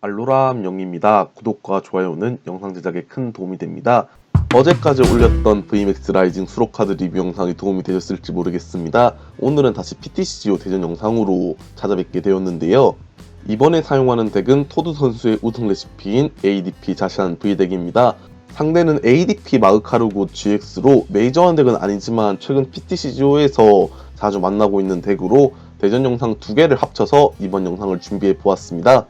알로람 영입니다. 구독과 좋아요는 영상 제작에 큰 도움이 됩니다. 어제까지 올렸던 VMAX 라이징 수록 카드 리뷰 영상이 도움이 되셨을지 모르겠습니다. 오늘은 다시 PTCGO 대전 영상으로 찾아뵙게 되었는데요. 이번에 사용하는 덱은 토드 선수의 우승 레시피인 ADP 자시한 V덱입니다. 상대는 ADP 마그카르고 GX로 메이저한 덱은 아니지만 최근 PTCGO에서 자주 만나고 있는 덱으로 대전 영상 두 개를 합쳐서 이번 영상을 준비해 보았습니다.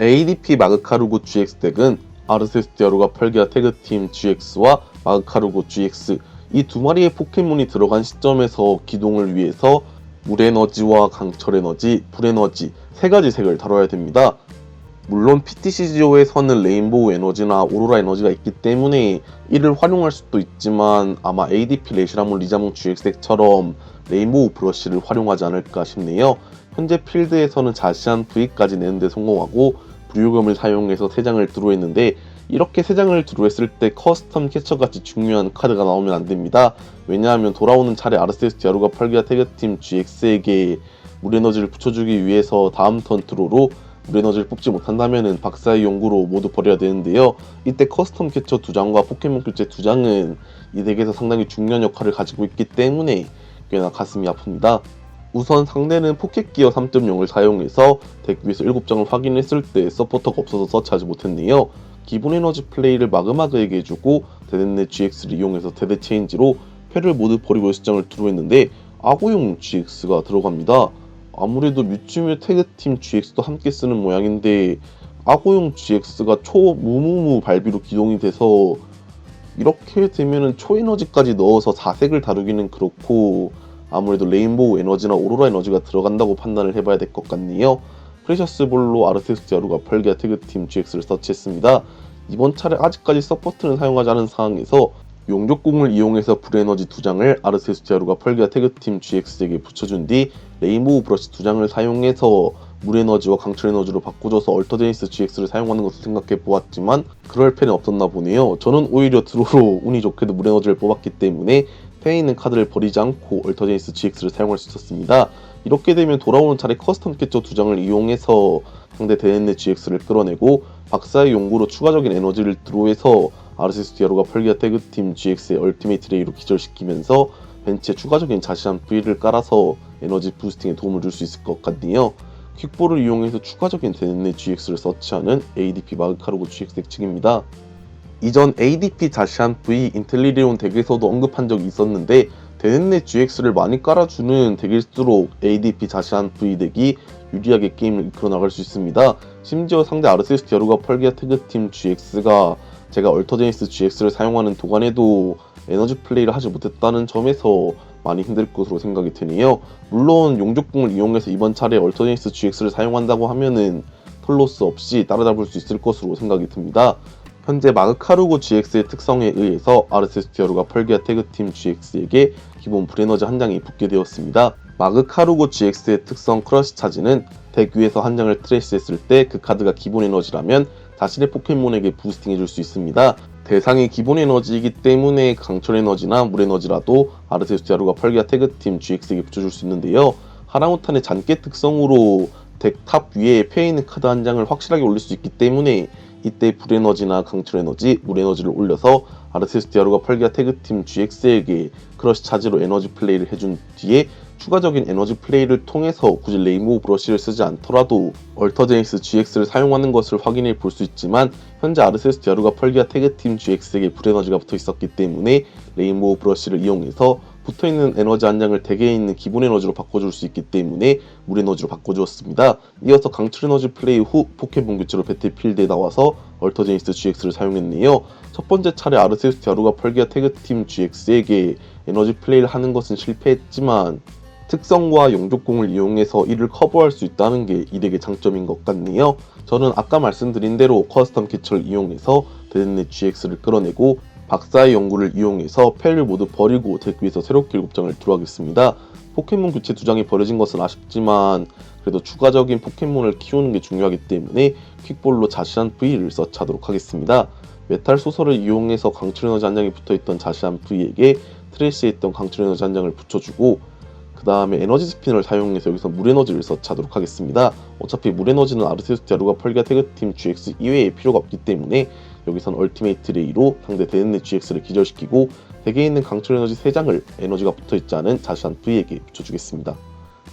ADP 마그카루고 GX 덱은 아르세스티아루가 펄기아 태그팀 GX와 마그카루고 GX 이 두 마리의 포켓몬이 들어간 시점에서 기동을 위해서 물에너지와 강철에너지, 불에너지 세 가지 색을 다뤄야 됩니다. 물론 PTCGO에서는 레인보우 에너지나 오로라 에너지가 있기 때문에 이를 활용할 수도 있지만 아마 ADP 레시라몬 리자몽 GX 덱처럼 레인보우 브러쉬를 활용하지 않을까 싶네요. 현재 필드에서는 자시한 V까지 내는데 성공하고 부유금을 사용해서 3장을 드로했는데 이렇게 3장을 드로했을 때 커스텀 캐처같이 중요한 카드가 나오면 안됩니다. 왜냐하면 돌아오는 차례 아르세스 디아루가 펄기아 태그팀 GX에게 물에너지를 붙여주기 위해서 다음 턴 드로로 물에너지를 뽑지 못한다면 박사의 연구로 모두 버려야 되는데요. 이때 커스텀 캐처 2장과 포켓몬 교체 2장은 이 덱에서 상당히 중요한 역할을 가지고 있기 때문에 꽤나 가슴이 아픕니다. 우선 상대는 포켓기어 3.0을 사용해서 덱 위에서 7장을 확인했을 때 서포터가 없어서 서치하지 못했네요. 기본 에너지 플레이를 마그마그에게 해주고 데덴네 GX를 이용해서 데드 체인지로 패를 모두 버리고 6장을 드로했는데 아고용 GX가 들어갑니다. 아무래도 뮤츠뮤 태그팀 GX도 함께 쓰는 모양인데 아고용 GX가 초무무무 발비로 기동이 돼서 이렇게 되면은 초에너지까지 넣어서 4색을 다루기는 그렇고 아무래도 레인보우 에너지나 오로라 에너지가 들어간다고 판단을 해봐야 될 것 같네요. 프레셔스 볼로 아르테스 디아루가 펄기아 태그팀 GX를 서치했습니다. 이번 차례 아직까지 서포트는 사용하지 않은 상황에서 용족궁을 이용해서 불에너지 2장을 아르테스 디아루가 펄기아 태그팀 GX에게 붙여준 뒤 레인보우 브러쉬 2장을 사용해서 물에너지와 강철에너지로 바꿔줘서 얼터제니스 GX를 사용하는 것을 생각해 보았지만 그럴 패는 없었나 보네요. 저는 오히려 드로로 운이 좋게도 물에너지를 뽑았기 때문에 패에 있는 카드를 버리지 않고 얼터제니스 GX를 사용할 수 있었습니다. 이렇게 되면 돌아오는 차례 커스텀 캐쳐 두 장을 이용해서 상대 데넨네 GX를 끌어내고 박사의 용구로 추가적인 에너지를 드로해서 아르세스 디아로가 펄기아 태그팀 GX의 얼티메이트 레이로 기절시키면서 벤치에 추가적인 자시한 V를 깔아서 에너지 부스팅에 도움을 줄 수 있을 것 같네요. 퀵볼을 이용해서 추가적인 데넨네 GX를 서치하는 ADP 마그카르고 GX 덱 측입니다. 이전 ADP 자시한 V 인텔리리온 덱에서도 언급한 적이 있었는데 데넨네 GX를 많이 깔아주는 덱일수록 ADP 자시한 V 덱이 유리하게 게임을 이끌어 나갈 수 있습니다. 심지어 상대 아르세스 디아루가 펄기아 태그팀 GX가 제가 얼터제니스 GX를 사용하는 도관에도 에너지 플레이를 하지 못했다는 점에서 많이 힘들 것으로 생각이 드네요. 물론 용족궁을 이용해서 이번 차례 얼터제니스 GX를 사용한다고 하면은 털로스 없이 따라잡을 수 있을 것으로 생각이 듭니다. 현재 마그카루고 GX의 특성에 의해서 아르세스 디아루가 펄기아 태그팀 GX에게 기본 브레너지 한 장이 붙게 되었습니다. 마그카루고 GX의 특성 크러쉬 차지는 덱 위에서 한 장을 트레이스했을 때 그 카드가 기본 에너지라면 자신의 포켓몬에게 부스팅 해줄 수 있습니다. 대상이 기본 에너지이기 때문에 강철 에너지나 물 에너지라도 아르세스 디아루가 펄기아 태그팀 GX에게 붙여줄 수 있는데요. 하랑우탄의 잔깨 특성으로 덱 탑 위에 패에 있는 카드 한 장을 확실하게 올릴 수 있기 때문에 이때 불에너지나 강철에너지, 물에너지를 올려서 아르세스 디아루가 펄기아 태그팀 GX에게 크러쉬 차지로 에너지 플레이를 해준 뒤에 추가적인 에너지 플레이를 통해서 굳이 레인보우 브러쉬를 쓰지 않더라도 얼터제니스 GX를 사용하는 것을 확인해 볼 수 있지만 현재 아르세스 디아루가 펄기아 태그팀 GX에게 불에너지가 붙어 있었기 때문에 레인보우 브러쉬를 이용해서 붙어 있는 에너지 한 장을 덱에 있는 기본 에너지로 바꿔줄 수 있기 때문에 물 에너지로 바꿔주었습니다. 이어서 강철 에너지 플레이 후 포켓몬 교체로 배틀필드에 나와서 얼터제니스 GX를 사용했네요. 첫 번째 차례 아르세스 디아루가 펄기아 태그팀 GX에게 에너지 플레이를 하는 것은 실패했지만 특성과 용족공을 이용해서 이를 커버할 수 있다는 게 이 덱의 장점인 것 같네요. 저는 아까 말씀드린 대로 커스텀 캐처를 이용해서 데덴네 GX를 끌어내고 박사의 연구를 이용해서 패를 모두 버리고 덱 위에서 새롭게 7장을 들어가겠습니다. 포켓몬 교체 2장이 버려진 것은 아쉽지만 그래도 추가적인 포켓몬을 키우는 게 중요하기 때문에 퀵볼로 자시한 V를 서치하도록 하겠습니다. 메탈 소설을 이용해서 강철 에너지 한 장이 붙어있던 자시한 V에게 트레이스에 있던 강철 에너지 한 장을 붙여주고 그 다음에 에너지 스피너를 사용해서 여기서 물 에너지를 서치하도록 하겠습니다. 어차피 물 에너지는 아르세우스 디아루가 펄기아 태그팀 GX 이외에 필요가 없기 때문에 여기선 얼티메이트 레이로 상대 데는네 GX를 기절시키고 덱에 있는 강철 에너지 3장을 에너지가 붙어있지 않은 자시한 V에게 붙여주겠습니다.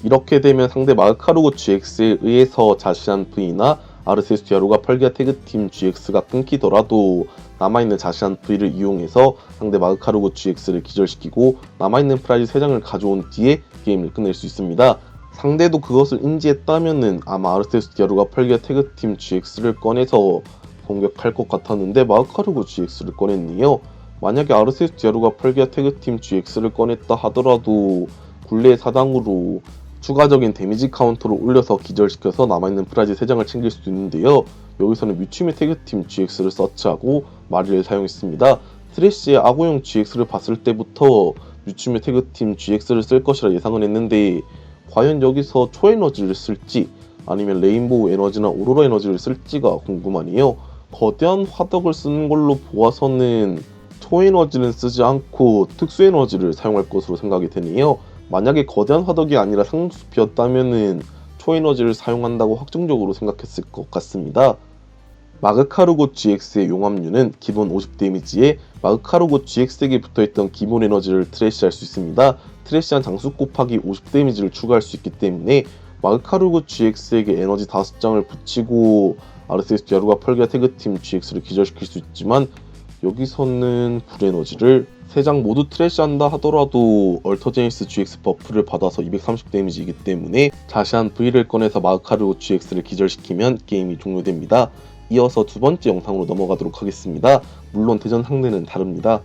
이렇게 되면 상대 마르카루고 GX에 의해서 자시한 V나 아르세우스 디아루가 펄기아 태그팀 GX가 끊기더라도 남아있는 자시한 V를 이용해서 상대 마르카루고 GX를 기절시키고 남아있는 프라이즈 3장을 가져온 뒤에 게임을 끝낼 수 있습니다. 상대도 그것을 인지했다면은 아마 아르세우스 디아루가 펄기아 태그팀 GX를 꺼내서 공격할 것 같았는데 마르카루고 GX를 꺼냈네요. 만약에 아르세우스 디아루가 펄기아 태그팀 GX를 꺼냈다 하더라도 굴레 사당으로 추가적인 데미지 카운터를 올려서 기절시켜서 남아있는 프라이즈 3장을 챙길 수도 있는데요. 여기서는 뮤츠미 태그팀 GX를 서치하고 마리를 사용했습니다. 트래쉬의 아고용 GX를 봤을 때부터 뮤츠미 태그팀 GX를 쓸 것이라 예상은 했는데 과연 여기서 초에너지를 쓸지 아니면 레인보우 에너지나 오로라 에너지를 쓸지가 궁금하네요. 거대한 화덕을 쓰는 걸로 보아서는 초에너지는 쓰지 않고 특수에너지를 사용할 것으로 생각이 되네요. 만약에 거대한 화덕이 아니라 상수피였다면은 초에너지를 사용한다고 확정적으로 생각했을 것 같습니다. 마그카루고 GX의 용암류는 기본 50 데미지에 마그카루고 GX에게 붙어있던 기본 에너지를 트래시할 수 있습니다. 트래시한 장수 곱하기 50 데미지를 추가할 수 있기 때문에 마그카루고 GX에게 에너지 5장을 붙이고 아르세스 디아루가 펄기아 태그팀 GX를 기절시킬 수 있지만 여기서는 불 에너지를 3장 모두 트래시한다 하더라도 얼터제니스 GX 버프를 받아서 230 데미지이기 때문에 자시한 V를 꺼내서 마그카루 GX를 기절시키면 게임이 종료됩니다. 이어서 두 번째 영상으로 넘어가도록 하겠습니다. 물론 대전 상대는 다릅니다.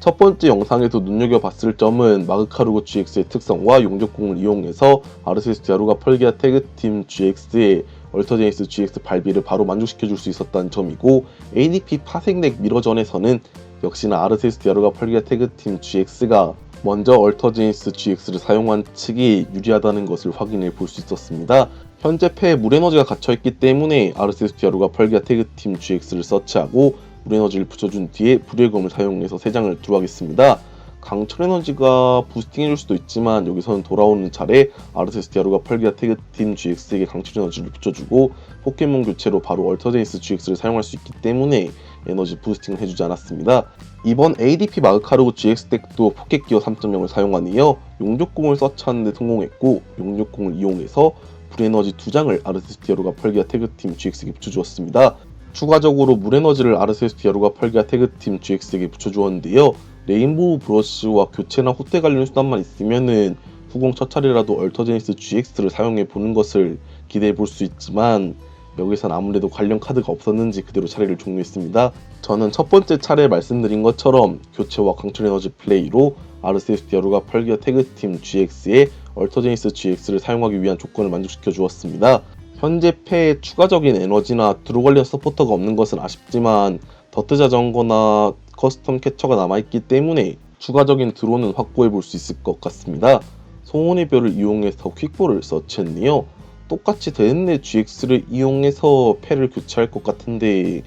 첫 번째 영상에서 눈여겨봤을 점은 마그카루고 GX의 특성과 용접공을 이용해서 아르세스 디아루가 펄기아 태그팀 GX의 얼터제니스 GX 발비를 바로 만족시켜줄 수 있었다는 점이고 ADP 파생덱 미러전에서는 역시나 아르세스 디아루가 펄기아 태그팀 GX가 먼저 얼터제니스 GX를 사용한 측이 유리하다는 것을 확인해 볼 수 있었습니다. 현재 패에 물에너지가 갇혀있기 때문에 아르세스 디아루가 펄기아 태그팀 GX를 서치하고 물에너지를 붙여준 뒤에 불의 검을 사용해서 3장을 들어가겠습니다. 강철 에너지가 부스팅 해줄 수도 있지만 여기서는 돌아오는 차례 아르세스 디아루가 펄기아 태그팀 GX에게 강철 에너지를 붙여주고 포켓몬 교체로 바로 얼터제니스 GX를 사용할 수 있기 때문에 에너지 부스팅을 해주지 않았습니다. 이번 ADP 마그카르고 GX 덱도 포켓기어 3.0을 사용하니요 용족공을 서치하는데 성공했고 용족공을 이용해서 불에너지 2장을 아르세스 디아루가 펄기아 태그팀 GX에게 붙여주었습니다. 추가적으로 물에너지를 아르세스 디아루가 펄기아 태그팀 GX에게 붙여주었는데요. 레인보우 브러쉬와 교체나 호텔 관련 수단만 있으면은 후공 첫 차례라도 얼터제니스 GX를 사용해 보는 것을 기대해 볼 수 있지만 여기선 아무래도 관련 카드가 없었는지 그대로 차례를 종료했습니다. 저는 첫 번째 차례 말씀드린 것처럼 교체와 강철 에너지 플레이로 아르세스 디아루가 펄기아 태그팀 GX의 얼터제니스 GX를 사용하기 위한 조건을 만족시켜 주었습니다. 현재 패에 추가적인 에너지나 드로 관련 서포터가 없는 것은 아쉽지만 더트 자전거나 커스텀 캐처가 남아있기 때문에 추가적인 드론은 확보해 볼 수 있을 것 같습니다. 송원의 별을 이용해서 퀵볼을 서치했네요. 똑같이 데는네 GX를 이용해서 패를 교체할 것 같은데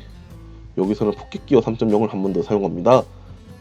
여기서는 포켓기어 3.0을 한 번 더 사용합니다.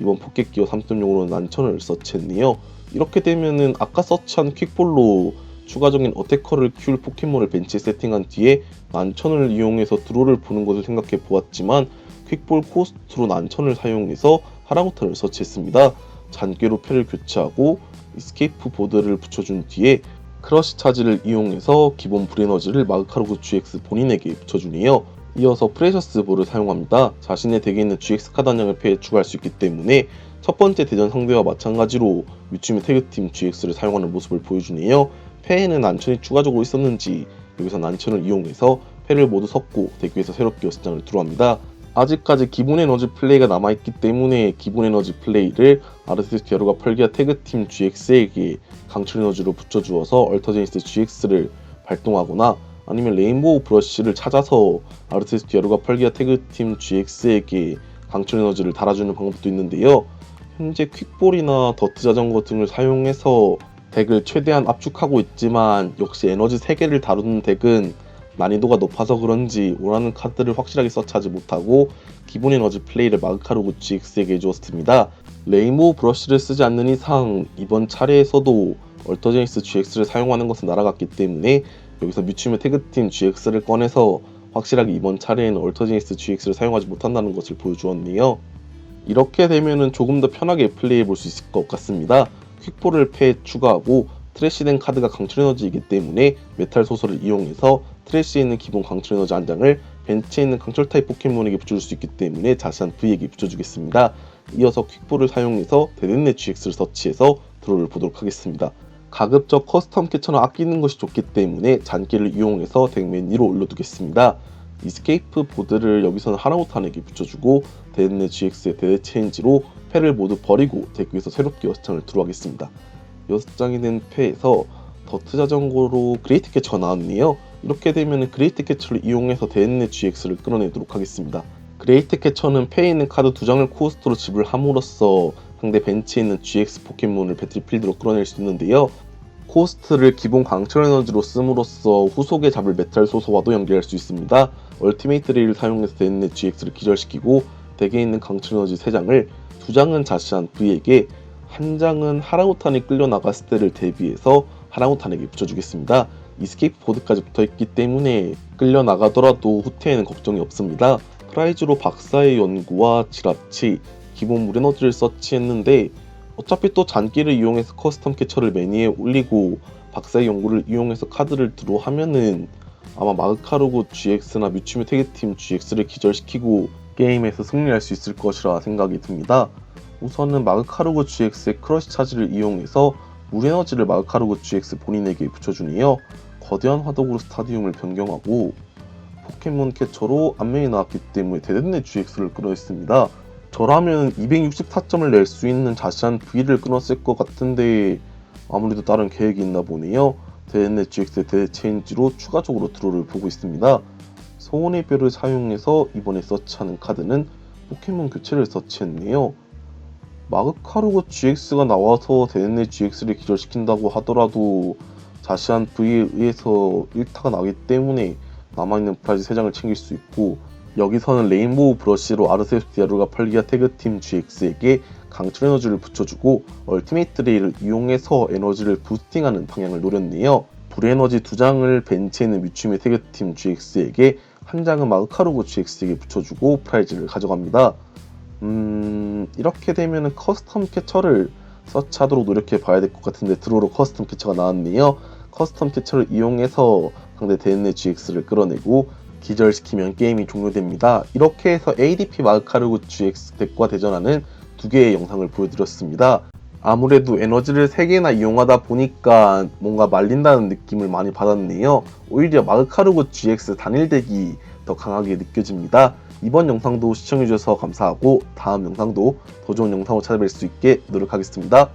이번 포켓기어 3.0으로 난천을 서치했네요. 이렇게 되면은 아까 서치한 퀵볼로 추가적인 어태커를 키울 포켓몬을 벤치에 세팅한 뒤에 난천을 이용해서 드로를 보는 것을 생각해 보았지만 퀵볼 코스트로 난천을 사용해서 하라고타를 서치했습니다. 잔괴로 패를 교체하고 이스케이프 보드를 붙여준 뒤에 크러쉬 차지를 이용해서 기본 불에너지를 마그카로그 GX 본인에게 붙여주네요. 이어서 프레셔스 볼을 사용합니다. 자신의 덱에 있는 GX 장을 패에 추가할 수 있기 때문에 첫 번째 대전 상대와 마찬가지로 뮤츠미 태그팀 GX를 사용하는 모습을 보여주네요. 패에는 난천이 추가적으로 있었는지 여기서 난천을 이용해서 패를 모두 섞고 덱 위에서 새롭게 6장을 들어갑니다. 아직까지 기본 에너지 플레이가 남아있기 때문에 기본 에너지 플레이를 아르세스 디아루가 펄기아 태그팀 GX에게 강철 에너지로 붙여주어서 얼터제니스 GX를 발동하거나 아니면 레인보우 브러쉬를 찾아서 아르세스 디아루가 펄기아 태그팀 GX에게 강철 에너지를 달아주는 방법도 있는데요. 현재 퀵볼이나 더트 자전거 등을 사용해서 덱을 최대한 압축하고 있지만 역시 에너지 3개를 다루는 덱은 난이도가 높아서 그런지 원하는 카드를 확실하게 서치하지 못하고 기본 에너지 플레이를 마그카루고 GX에게 해주었습니다. 레인보우 브러쉬를 쓰지 않는 이상 이번 차례에서도 얼터제니스 GX를 사용하는 것은 날아갔기 때문에 여기서 뮤츠미 태그팀 GX를 꺼내서 확실하게 이번 차례에는 얼터제니스 GX를 사용하지 못한다는 것을 보여주었네요. 이렇게 되면은 조금 더 편하게 플레이해 볼 수 있을 것 같습니다. 퀵볼을 패에 추가하고 트래시된 카드가 강철 에너지이기 때문에 메탈 소설을 이용해서 트래시에 있는 기본 강철 에너지 한 장을 벤치에 있는 강철 타입 포켓몬에게 붙여줄 수 있기 때문에 자세한 V에게 붙여주겠습니다. 이어서 퀵볼을 사용해서 데덴네 GX를 서치해서 드로를 보도록 하겠습니다. 가급적 커스텀 캐처는 아끼는 것이 좋기 때문에 잔기를 이용해서 덱맨 위로 올려두겠습니다. 이스케이프 보드를 여기서는 하나오탄에게 붙여주고 데덴네 GX의 대대 체인지로 패를 모두 버리고 덱 위에서 새롭게 6장을 들어가겠습니다. 6장이 된 패에서 더트 자전거로 그레이트 캐처가 나왔네요. 이렇게 되면 그레이트 캐처를 이용해서 데덴네 GX를 끌어내도록 하겠습니다. 그레이트 캐처는 패에 있는 카드 두 장을 코스트로 지불함으로써 상대 벤치에 있는 GX 포켓몬을 배틀필드로 끌어낼 수 있는데요. 코스트를 기본 강철 에너지로 씀으로써 후속에 잡을 메탈 소서와도 연결할 수 있습니다. 얼티메이트 레이를 사용해서 데덴네 GX를 기절시키고 덱에 있는 강철 에너지 3장을 두 장은 자시한 V에게 한 장은 하랑우탄이 끌려 나갔을 때를 대비해서 하랑우탄에게 붙여주겠습니다. 이스케이프 보드까지 붙어있기 때문에 끌려 나가더라도 후퇴에는 걱정이 없습니다. 프라이즈로 박사의 연구와 지라치, 기본 물에너지를 서치했는데 어차피 또 잔기를 이용해서 커스텀 캐처를 매니에 올리고 박사의 연구를 이용해서 카드를 드로 하면은 아마 마그카루고 GX나 뮤츠미 태그팀 GX를 기절시키고 게임에서 승리할 수 있을 것이라 생각이 듭니다. 우선은 마그카루고 GX의 크러쉬 차지를 이용해서 물에너지를 마그카루고 GX 본인에게 붙여주네요. 거대한 화덕으로 스타디움을 변경하고 포켓몬 캐처로 안면이 나왔기 때문에 대단내 GX를 끌어냈습니다. 저라면 264점을 낼 수 있는 자시한 V를 끊었을 것 같은데 아무래도 다른 계획이 있나 보네요. 대단내 GX의 대체인지로 추가적으로 드로를 보고 있습니다. 소원의 별을 사용해서 이번에 서치하는 카드는 포켓몬 교체를 서치했네요. 마그카루고 GX가 나와서 데네 GX를 기절시킨다고 하더라도 자시한 V에 의해서 1타가 나기 때문에 남아있는 프라이즈 3장을 챙길 수 있고 여기서는 레인보우 브러쉬로 아르세우스 디아루가 팔리아 태그팀 GX에게 강철 에너지를 붙여주고 얼티메이트 레이를 이용해서 에너지를 부스팅하는 방향을 노렸네요. 불에너지 두 장을 벤치에 있는 뮤츠미 태그팀 GX에게 한 장은 마그카루고 GX에게 붙여주고 프라이즈를 가져갑니다. 음 이렇게 되면 커스텀 캐처를 서치하도록 노력해 봐야 될 것 같은데 드로로 커스텀 캐처가 나왔네요. 커스텀 캐처를 이용해서 상대 데인네 GX를 끌어내고 기절시키면 게임이 종료됩니다. 이렇게 해서 ADP 마그카르고 GX 덱과 대전하는 두 개의 영상을 보여드렸습니다. 아무래도 에너지를 3개나 이용하다 보니까 뭔가 말린다는 느낌을 많이 받았네요. 오히려 마그카르고 GX 단일 덱이 더 강하게 느껴집니다. 이번 영상도 시청해주셔서 감사하고 다음 영상도 더 좋은 영상으로 찾아뵐 수 있게 노력하겠습니다.